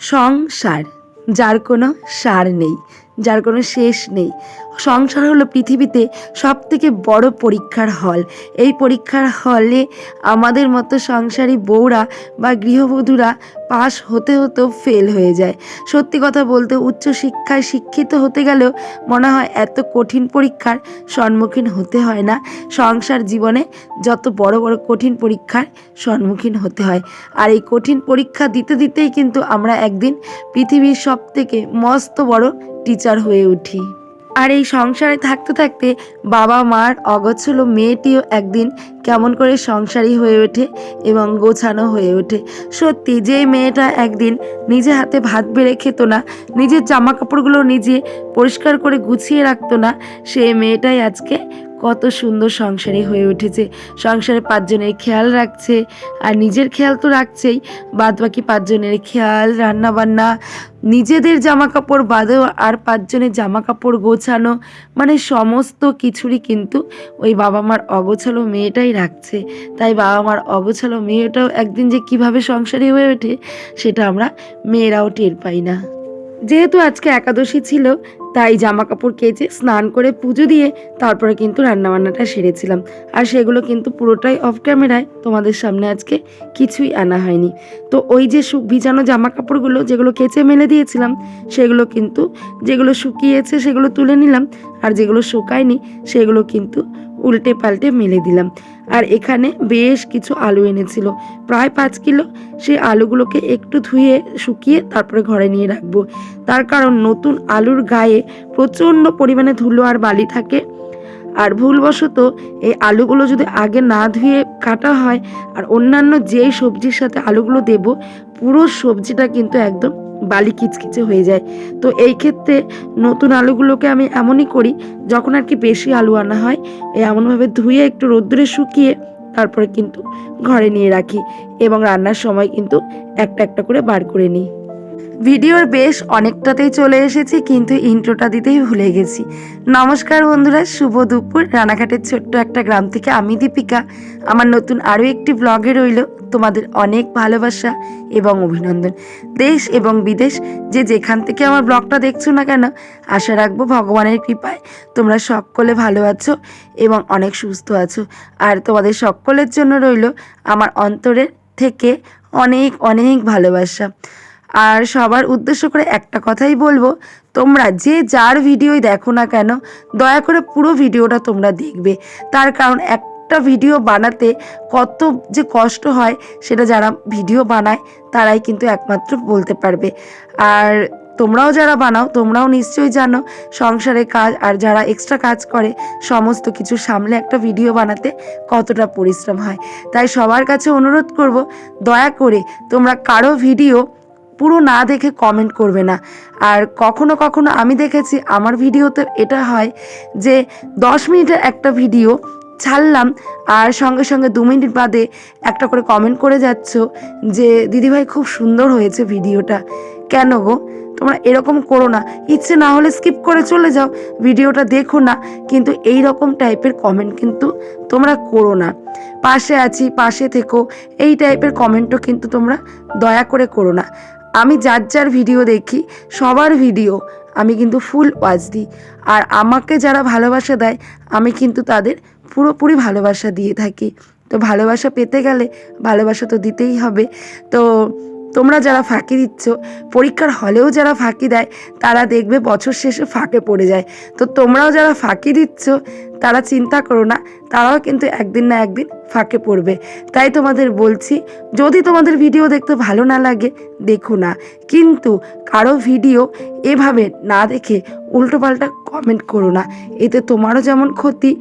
সংসার যার কোনো সার নেই। যার কোনো শেষ নেই। সংসার হলো পৃথিবীতে সব থেকে বড় পরীক্ষার হল। এই পরীক্ষার হলে আমাদের মতো সংসারী বউরা বা গৃহবধূরা পাশ হতে হতেও ফেল হয়ে যায়। সত্যি কথা বলতে উচ্চ শিক্ষায় শিক্ষিত হতে গেলেও মনে হয় এত কঠিন পরীক্ষার সম্মুখীন হতে হয় না। সংসার জীবনে যত বড় বড় কঠিন পরীক্ষার সম্মুখীন হতে হয়। আর এই কঠিন পরীক্ষা দিতে দিতেই কিন্তু আমরা একদিন পৃথিবীর সব থেকে মস্ত বড় টিচার হয়ে উঠি। আর এই সংসারে থাকতে থাকতে বাবা মার অগোছলো মেয়েটিও একদিন কেমন করে সংসারী হয়ে ওঠে এবং গোছানো হয়ে ওঠে। সত্যি যে মেয়েটা একদিন নিজে হাতে ভাত বেড়ে খেত না, নিজের জামা কাপড়গুলো নিজে পরিষ্কার করে গুছিয়ে রাখতো না, সে মেয়েটাই আজকে কত সুন্দর সংসারী হয়ে উঠেছে। সংসারে পাঁচজনের খেয়াল রাখছে, আর নিজের খেয়াল তো রাখছেই। বাদ বাকি পাঁচজনের খেয়াল, রান্নাবান্না, নিজেদের জামা কাপড় বাদেও আর পাঁচজনের জামা কাপড় গোছানো মানে সমস্ত কিছুরই কিন্তু ওই বাবা মার অগোছালো মেয়েটাই রাখছে। তাই বাবা মার অগোছালো মেয়েটাও একদিন যে কীভাবে সংসারী হয়ে ওঠে, সেটা আমরা মেয়েরাও টের পাই না। যেহেতু আজকে একাদশী ছিল তাই জামা কাপড় কেচে স্নান করে পুজো দিয়ে তারপরে কিন্তু রান্নাবান্নাটা সেরেছিলাম। আর সেগুলো কিন্তু পুরোটাই অফ ক্যামেরায় তোমাদের সামনে আজকে কিছুই আনা হয়নি। তো ওই যে সু ভিজানো জামা কাপড়গুলো যেগুলো কেচে মেলে দিয়েছিলাম, সেগুলো কিন্তু যেগুলো শুকিয়েছে সেগুলো তুলে নিলাম, আর যেগুলো শুকায়নি, সেগুলো কিন্তু উল্টে পাল্টে মেলে দিলাম। আর এখানে বেশ কিছু আলু এনেছিল। প্রায় পাঁচ কিলো সেই আলুগুলোকে একটু ধুয়ে শুকিয়ে তারপরে ঘরে নিয়ে রাখব। তার কারণ নতুন আলুর গায়ে প্রচণ্ড পরিমাণে ধুলো আর বালি থাকে। আর ভুলবশত এই আলুগুলো যদি আগে না ধুয়ে কাটা হয়, আর অন্যান্য যেই সবজির সাথে আলুগুলো দেব, পুরো সবজিটা কিন্তু একদম বালি কিচকিচে হয়ে যায়। তো এই ক্ষেত্রে নতুন আলুগুলোকে আমি এমনই করি, যখন আর কি বেশি আলু আনা হয় এমনভাবে ধুয়ে একটু রোদ্দুরে শুকিয়ে তারপরে কিন্তু ঘরে নিয়ে রাখি এবং রান্নার সময় কিন্তু একটা একটা করে বার করে নিই। ভিডিওর বেশ অনেকটাতেই চলে এসেছি, কিন্তু ইন্ট্রোটা দিতেই ভুলে গেছি। নমস্কার বন্ধুরা, শুভ দুপুর। রানাঘাটের ছোট্ট একটা গ্রাম থেকে আমি দীপিকা। আমার নতুন আরও একটি ব্লগে রইল। তোমাদের অনেক ভালোবাসা এবং অভিনন্দন। দেশ এবং বিদেশ, যে যেখান থেকে আমার ব্লগটা দেখছ না কেন, আশা রাখব ভগবানের কৃপায় তোমরা সকলে ভালো আছো এবং অনেক সুস্থ আছো। আর তোমাদের সকলের জন্য রইল আমার অন্তরের থেকে অনেক অনেক ভালোবাসা। আর সবার উদ্দেশ্য করে একটা কথাই বলব, তোমরা যে যার ভিডিওই দেখো না কেন, দয়া করে পুরো ভিডিওটা তোমরা দেখবে। তার কারণ একটা ভিডিও বানাতে কত যে কষ্ট হয় সেটা যারা ভিডিও বানায়, তারাই কিন্তু একমাত্র বলতে পারবে। আর তোমরাও যারা বানাও, তোমরাও নিশ্চয়ই জানো, সংসারে কাজ আর যারা এক্সট্রা কাজ করে, সমস্ত কিছু সামলে একটা ভিডিও বানাতে কতটা পরিশ্রম হয়। তাই সবার কাছে অনুরোধ করব, দয়া করে তোমরা কারও ভিডিও পুরো না দেখে কমেন্ট করবে না। আর কখনো কখনো আমি দেখেছি, আমার ভিডিওতে এটা হয় যে দশ মিনিটের একটা ভিডিও ছাড়লাম আর সঙ্গে সঙ্গে দু মিনিট বাদে একটা করে কমেন্ট করে যাচ্ছ যে, দিদিভাই, খুব সুন্দর হয়েছে ভিডিওটা। কেন গো? তোমরা এরকম করো না। ইচ্ছে না হলে স্কিপ করে চলে যাও। ভিডিওটা দেখো না। কিন্তু এই রকম টাইপের কমেন্ট কিন্তু তোমরা করো না। পাশে আছি, পাশে থেকো। এই টাইপের কমেন্টও কিন্তু তোমরা দয়া করে করো না। আমি যার যার ভিডিও দেখি, সবার ভিডিও আমি কিন্তু ফুল ওয়াচ দিই। আর আমাকে যারা ভালোবাসা দেয়, আমি কিন্তু তাদের পুরোপুরি ভালোবাসা দিয়ে থাকি। তো ভালোবাসা পেতে গেলে ভালোবাসা তো দিতেই হবে। তো তোমরা যারা ফাঁকি দিচ্ছ, পরীক্ষার হলেও যারা ফাঁকি দেয়, তারা দেখবে বছর শেষে ফাঁকে পড়ে যায়। তো তোমরাও যারা ফাঁকি দিচ্ছ তারা চিন্তা করো না, তারাও কিন্তু একদিন না একদিন ফাঁকে পড়বে। তাই তোমাদের বলছি, যদি তোমাদের ভিডিও দেখতে ভালো না লাগে, দেখো না। কিন্তু কারও ভিডিও এভাবে না দেখে উল্টোপাল্টা কমেন্ট করো না। এতে তোমারও যেমন ক্ষতি,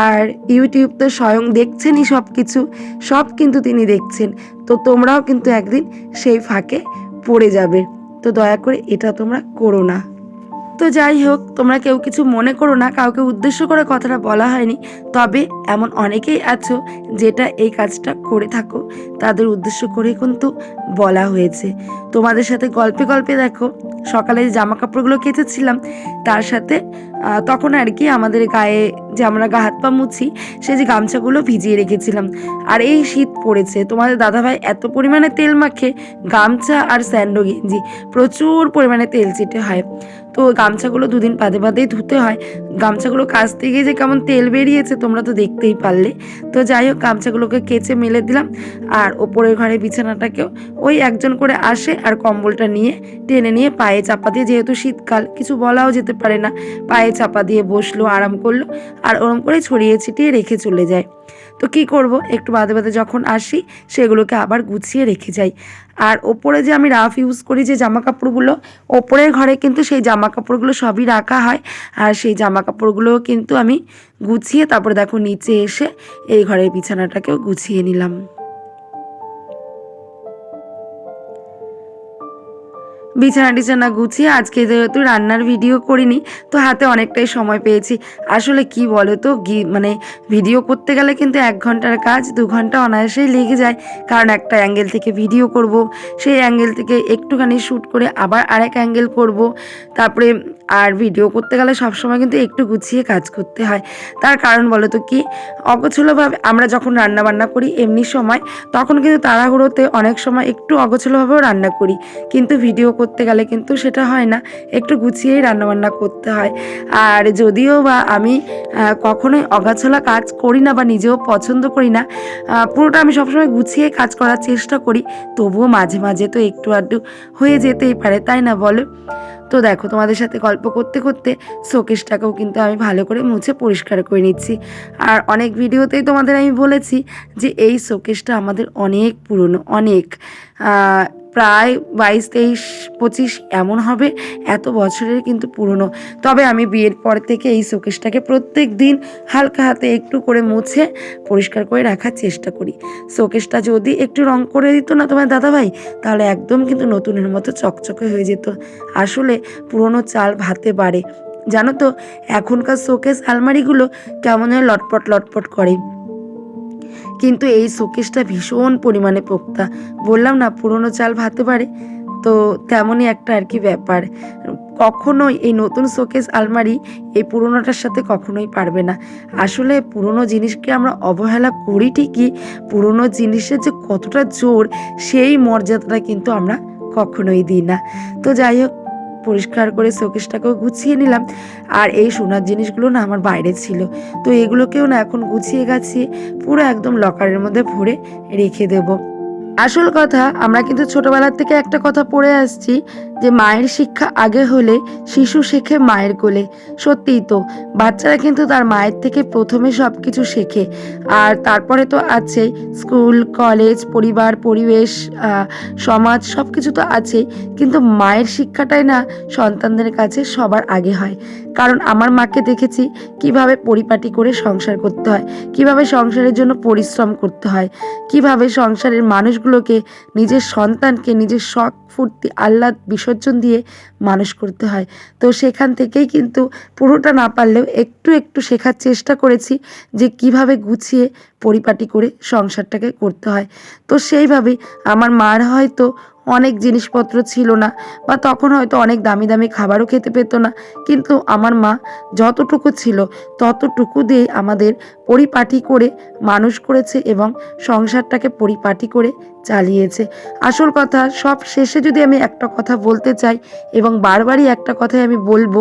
আর ইউটিউব তো স্বয়ং দেখছেনই সব কিছু সব কিন্তু তিনি দেখছেন। তো তোমরাও কিন্তু একদিন সেই ফাঁকে পড়ে যাবে। তো দয়া করে এটা তোমরা করো না। তো যাই হোক, তোমরা কেউ কিছু মনে করো না, কাউকে উদ্দেশ্য করে কথাটা বলা হয়নি। তবে এমন অনেকেই আছো যেটা এই কাজটা করে থাকো। তাদের উদ্দেশ্য করে কিন্তু বলা হয়েছে। তোমাদের সাথে গল্পে গল্পে দেখো, সকালে যে জামা কাপড়গুলো কেচেছিলাম, তার সাথে তখন আর কি আমাদের গায়ে যে আমরা গা হাত পা মুছি সে যে গামছাগুলো ভিজিয়ে রেখেছিলাম। আর এই শীত পড়েছে, তোমাদের দাদাভাই এত পরিমাণে তেল মাখে, গামছা আর স্যান্ডো গেঞ্জি, প্রচুর পরিমাণে তেল চিটে হয়। তো গামছাগুলো দুদিন বাদে বাদেই ধুতে হয়। গামছাগুলো কাচতে গিয়ে যে কেমন তেল বেরিয়েছে তোমরা তো দেখতেই পারলে। তো যাই হোক, গামছাগুলোকে কেচে মেলে দিলাম। আর ওপরের ঘরে বিছানাটাকেও ওই একজন করে আসে আর কম্বলটা নিয়ে টেনে নিয়ে পায়ে চাপা দিয়ে, যেহেতু শীতকাল, কিছু বলাও যেতে পারে না। পায়ে চাপা দিয়ে বসল, আরাম করল, আর ওরম করে ছড়িয়ে ছিটিয়ে রেখে চলে যায়। তো কি করব? একটু বাদে বাদে যখন আসি, সেগুলোকে আবার গুছিয়ে রেখে যাই। আর ওপরে যে আমি রাফ ইউজ করি যে জামা কাপড়গুলো ওপরের ঘরে কিন্তু সেই জামা কাপড়গুলো সবই রাখা হয়। আর সেই জামা কাপড়গুলোও কিন্তু আমি গুছিয়ে, তারপরে দেখো নিচে এসে এই ঘরের বিছানাটাকেও গুছিয়ে নিলাম। বিছানা টিছানা গুছিয়ে আজকে যেহেতু রান্নার ভিডিও করিনি, তো হাতে অনেকটাই সময় পেয়েছি। আসলে কি বলো তো মানে ভিডিও করতে গেলে কিন্তু এক ঘণ্টার কাজ, দু ঘণ্টা অনায়াসেই লেগে যায়। কারণ একটা অ্যাঙ্গেল থেকে ভিডিও করব, সেই অ্যাঙ্গেল থেকে একটুখানি শ্যুট করে আবার আরেক অ্যাঙ্গেল করব। তারপরে আর ভিডিও করতে গেলে সবসময় কিন্তু একটু গুছিয়ে কাজ করতে হয়। তার কারণ বলো তো কি, অগোছলোভাবে আমরা যখন রান্না বান্না করি এমনি সময়, তখন কিন্তু তাড়াহুড়োতে অনেক সময় একটু অগোছলোভাবেও রান্না করি। কিন্তু ভিডিও করতে গেলে কিন্তু সেটা হয় না। একটু গুছিয়েই রান্নাবান্না করতে হয়। আর যদিও বা আমি কখনোই অগাছলা কাজ করি না বা নিজেও পছন্দ করি না পুরোটা আমি সবসময় গুছিয়ে কাজ করার চেষ্টা করি। তবুও মাঝে মাঝে তো একটু আধটু হয়ে যেতেই পারে, তাই না বলো? তো দেখো, তোমাদের সাথে গল্প করতে করতে শোকেসটাকেও কিন্তু আমি ভালো করে মুছে পরিষ্কার করে নিচ্ছি। আর অনেক ভিডিওতেই তোমাদের আমি বলেছি যে এই শোকেসটা আমাদের অনেক পুরনো, অনেক। প্রায় বাইশ, তেইশ, পঁচিশ এমন হবে, এত বছরের কিন্তু পুরনো। তবে আমি বিয়ের পর থেকে এই শোকেসটাকে প্রত্যেক দিন হালকা হাতে একটু করে মুছে পরিষ্কার করে রাখার চেষ্টা করি। শোকেসটা যদি একটু রং করে দিত না তোমার দাদাভাই, তাহলে একদম কিন্তু নতুনের মতো চকচকে হয়ে যেত। আসলে পুরনো চাল ভাতে বাড়ে। জানো তো, এখনকার শোকেস আলমারিগুলো কেমন লটপট লটপট করে। কিন্তু এই শোকেসটা ভীষণ পরিমাণে পোক্তা। বললাম, না, পুরনো চাল ভাতে পারে। তো তেমনই একটা আর কি ব্যাপার। কখনোই এই নতুন শোকেস আলমারি এই পুরোনোটার সাথে কখনোই পারবে না। আসলে পুরনো জিনিসকে আমরা অবহেলা করি ঠিকই, পুরনো জিনিসের যে কতটা জোর, সেই মর্যাদাটা কিন্তু আমরা কখনোই দিই না। তো যাই হোক পরিষ্কার করে শোকেসটাকেও গুছিয়ে নিলাম। আর এই সোনার জিনিসগুলো না আমার বাইরে ছিল। তো এগুলোকেও না এখন গুছিয়ে গাছিয়ে পুরো একদম লকারের মধ্যে ভরে রেখে দেবো। আসল কথা, আমরা কিন্তু ছোটবেলার থেকে একটা কথা পড়ে আসছি যে মায়ের শিক্ষা আগে হলে শিশু শেখে মায়ের কোলে। সত্যিই তো, বাচ্চারা কিন্তু তার মায়ের থেকে প্রথমে সব কিছু শেখে। আর তারপরে তো আছেই স্কুল, কলেজ, পরিবার, পরিবেশ সমাজ সব কিছু তো আছেই। কিন্তু মায়ের শিক্ষাটাই না সন্তানদের কাছে সবার আগে হয়। কারণ আমার মাকে দেখেছি কীভাবে পরিপাটি করে সংসার করতে হয়, কীভাবে সংসারের জন্য পরিশ্রম করতে হয়, কীভাবে সংসারের মানুষগুলোকে নিজের সন্তানকে, নিজের শখ, ফুর্তি, আহ্লাদ, বিসর্জন দিয়ে মানুষ করতে হয়। তো সেখান থেকেই কিন্তু পুরোটা না পারলেও একটু একটু শেখার চেষ্টা করেছি যে কীভাবে গুছিয়ে পরিপাটি করে সংসারটাকে করতে হয়। তো সেইভাবে আমার মার হয়তো অনেক জিনিসপত্র ছিল না বা তখন হয়তো অনেক দামি দামি খাবারও খেতে পেতো না। কিন্তু আমার মা যতটুকু ছিল ততটুকু দিয়ে আমাদের পরিপাটি করে মানুষ করেছে এবং সংসারটাকে পরিপাটি করে চালিয়েছে। আসল কথা, সব শেষে যদি আমি একটা কথা বলতে চাই এবং বারবারই একটা কথাই আমি বলব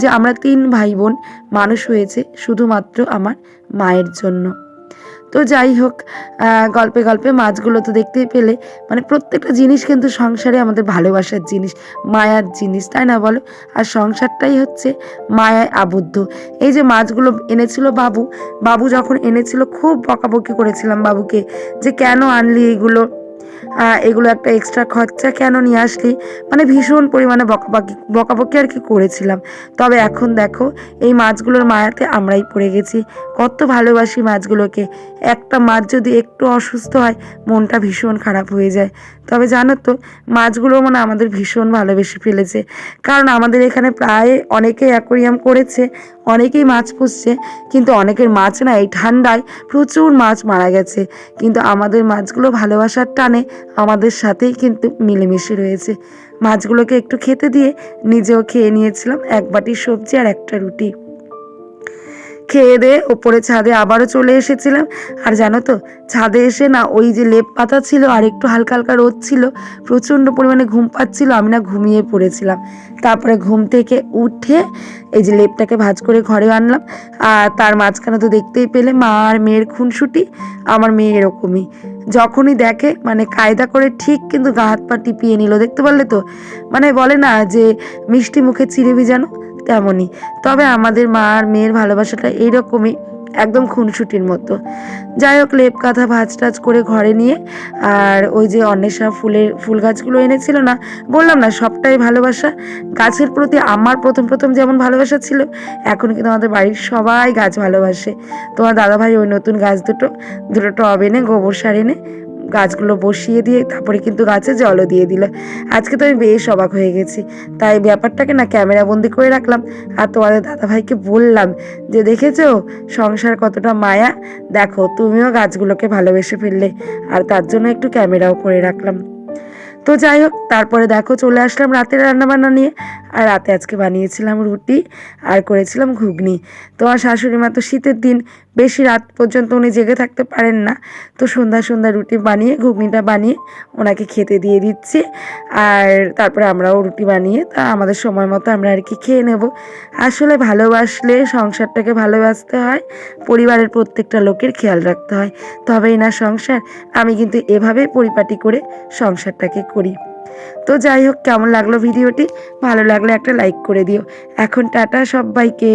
যে আমরা তিন ভাই বোন মানুষ হয়েছে শুধুমাত্র আমার মায়ের জন্য। তো যাই হোক গল্পে গল্পে মাছগুলো তো দেখতেই পেলে। মানে প্রত্যেকটা জিনিস কিন্তু সংসারে আমাদের ভালোবাসার জিনিস, মায়ার জিনিস, তাই না বলো? আর সংসারটাই হচ্ছে মায়ায় আবদ্ধ। এই যে মাছগুলো এনেছিল বাবু বাবু যখন এনেছিল, খুব বকাবকি করেছিলাম বাবুকে যে কেন আনলি এগুলো? এগুলো একটা এক্সট্রা খরচা কেন নিয়ে আসলি? মানে ভীষণ পরিমাণে বকাবকি বকাবকি আর কি করেছিলাম। তবে এখন দেখো, এই মাছগুলোর মায়াতে আমরাই পড়ে গেছি। কত ভালোবাসি মাছগুলোকে। একটা মাছ যদি একটু অসুস্থ হয়, মনটা ভীষণ খারাপ হয়ে যায়। তবে জানো তো, মাছগুলো মানে আমাদের ভীষণ ভালোবেসে ফেলেছে। কারণ আমাদের এখানে প্রায় অনেকেই অ্যাকোরিয়াম করেছে, অনেকেই মাছ পুষছে, কিন্তু অনেকের মাছ না এই ঠান্ডায় প্রচুর মাছ মারা গেছে। কিন্তু আমাদের মাছগুলো ভালোবাসার টানে আমাদের সাথেই কিন্তু মিলেমিশে রয়েছে। মাছগুলোকে একটু খেতে দিয়ে নিজেও খেয়ে নিয়েছিলাম, এক বাটি সবজি আর একটা রুটি। খেয়ে দিয়ে ওপরে ছাদে আবারও চলে এসেছিলাম। আর জানো তো, ছাদে এসে না ওই যে লেপ পাতা ছিল আর একটু হালকা হালকা রোদ ছিল, প্রচণ্ড পরিমাণে ঘুম পাচ্ছিল, আমি না ঘুমিয়ে পড়েছিলাম। তারপরে ঘুম থেকে উঠে এই যে লেপটাকে ভাজ করে ঘরে আনলাম। আর তার মাঝখানে তো দেখতেই পেলে মা আর মেয়ের খুনসুটি, আমার মেয়ে এরকমই। যখনই দেখে মানে কায়দা করে ঠিক কিন্তু গা হাত পা টিপিয়ে নিল, দেখতে পারলে তো? মানে বলে না যে, মিষ্টি মুখে চিড়ে ভিজানো তেমনই। তবে আমাদের মা আর মেয়ের ভালোবাসাটা এইরকমই, একদম খুনসুটির মতো। যাই হোক লেপ কাঁথা ভাজ টাজ করে ঘরে নিয়ে, আর ওই যে অন্বেষা ফুলের, ফুল গাছগুলো এনেছিল না, বললাম না, সবটাই ভালোবাসা। গাছের প্রতি আমার প্রথম প্রথম যেমন ভালোবাসা ছিল, এখন কিন্তু আমাদের বাড়ির সবাই গাছ ভালোবাসে। তোমার দাদাভাই ওই নতুন গাছ দুটো দুটো টব এনে গোবর সার এনে গাছগুলো বসিয়ে দিয়ে তারপরে কিন্তু গাছে জলও দিয়ে দিল। আজকে তো আমি বেশ অবাক হয়ে গেছি। তাই ব্যাপারটাকে না ক্যামেরা বন্দি করে রাখলাম। আর তোমাদের দাদাভাইকে বললাম যে, দেখেছ? সংসার কতটা মায়া। দেখো, তুমিও গাছগুলোকে ভালোবেসে ফেললে। আর তার জন্য একটু ক্যামেরাও করে রাখলাম। তো যাই হোক, তারপরে দেখো, চলে আসলাম রাতের রান্নাবান্না নিয়ে। আর রাতে আজকে বানিয়েছিলাম রুটি আর করেছিলাম ঘুগনি। তোমার শাশুড়ি মা তো শীতের দিন বেশি রাত পর্যন্ত উনি জেগে থাকতে পারেন না। তো সন্ধ্যা সন্ধ্যা রুটি বানিয়ে, ঘুগনিটা বানিয়ে ওনাকে খেতে দিয়ে দিচ্ছি। আর তারপরে আমরাও রুটি বানিয়ে, তা আমাদের সময় মতো আমরা আর কি খেয়ে নেব। আসলে ভালোবাসলে সংসারটাকে ভালোবাসতে হয়, পরিবারের প্রত্যেকটা লোকের খেয়াল রাখতে হয়। তবেই না সংসার, আমি কিন্তু এভাবেই পরিপাটি করে সংসারটাকে করি। তো যাই হোক, কেমন লাগল ভিডিওটি? ভালো লাগলে একটা লাইক করে দিও। এখন টাটা সবাইকে।